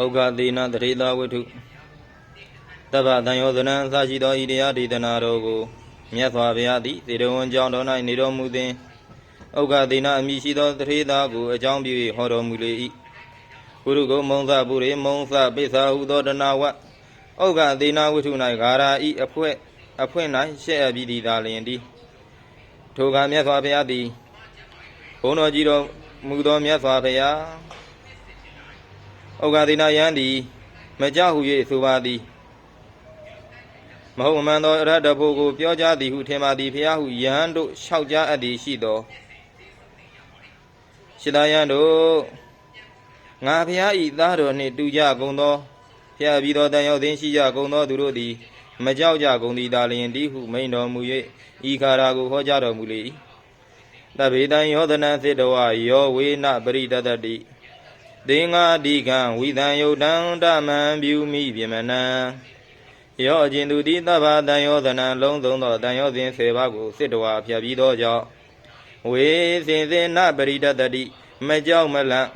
ဩဃသေနတရေသာဝတ္ထုတဗ္ဗတန်ယောဇနံအစရှိသောဤတရားဒေသနာတော်ကိုမြတ်စွာဘုရားသည်သေတော်ဝန်ကြောင့်တော်၌နေတော်မူသည်ဩဃသေနအမိရှိသောတရေသာကိုအကြောင်းပြု၍ဟောတော်မူလေ၏ကုရုကုမုံသပုရိမုံသပိဿာဟုသောတနာဝဩဃသေနဝတ္ထု၌ဂါရာဤအဖွဲ အဖွင့်၌ရှဲ့အပ်ပြီးသည်သာလျင်သည်ထိုကမြတ်စွာဘုရားသည်ဘုန်းတော်ကြီးတော်မူသောမြတ်စွာဘုရား ဩဃတိနာယံသည်မကြဟု၍ဆိုပါသည်မဟုတ်မမှန်သောအရဟတဘုကိုပြောကြသည်ဟုထင်ပါသည်ဖျားဟုယဟန်တို့လျှောက်ကြအပ်သည်ရှိသောရှစ်သားယံတို့ငါဖျားဤသားတော်နှင့်တူကြကုန်သောဖျားပြီးသောတန်ရောက်သိရှိကြကုန်သောသူတို့သည်မကြောက်ကြကုန်သည်သာလျင်ဒီဟုမိန်တော်မူ၍ဤခါရာကိုဟောကြားတော်မူလေ၏တဗေတံယောသနံစေတဝယောဝေနပရိတတတိ သင်္ဃာတိကံဝိသံယုတ်တံဓမ္မံပြုမိပြမနံယောအကျဉ်သူတိသဗ္ဗတန်ယောသနံလုံးစုံသောတန်ယောစဉ်၁၀ပါးကိုစစ်တော်ဖြတ်ပြီးသောကြောင့်ဝေစင်စင်နပရိတတတိမကြောက်မလန့်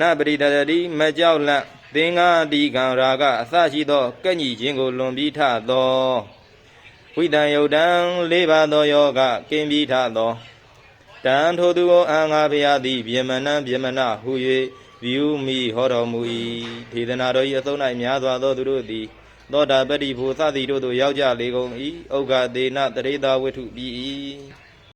နပရိတတတိမကြောက်လန့်သင်္ဃာတိကံရာကအစရှိသောကဲ့ညီခြင်းကိုလွန်ပြီးထသောဝိတံယုတ်တံလေးပါးသောယောဂကင်းပြီးထသောတန်ထိုသူကိုအံငါဖျားသည်ပြေမနံပြေမနဟု၍ ပြုမိဟောတော်မူ၏ဒေသနာတော်၏အဆုံး၌များစွာသောသူတို့သည်သောတာပတ္တိဘုသတိတို့သို့ရောက်ကြလေကုန်၏ဩဃသေနတရေတာဝိထုပြီး၏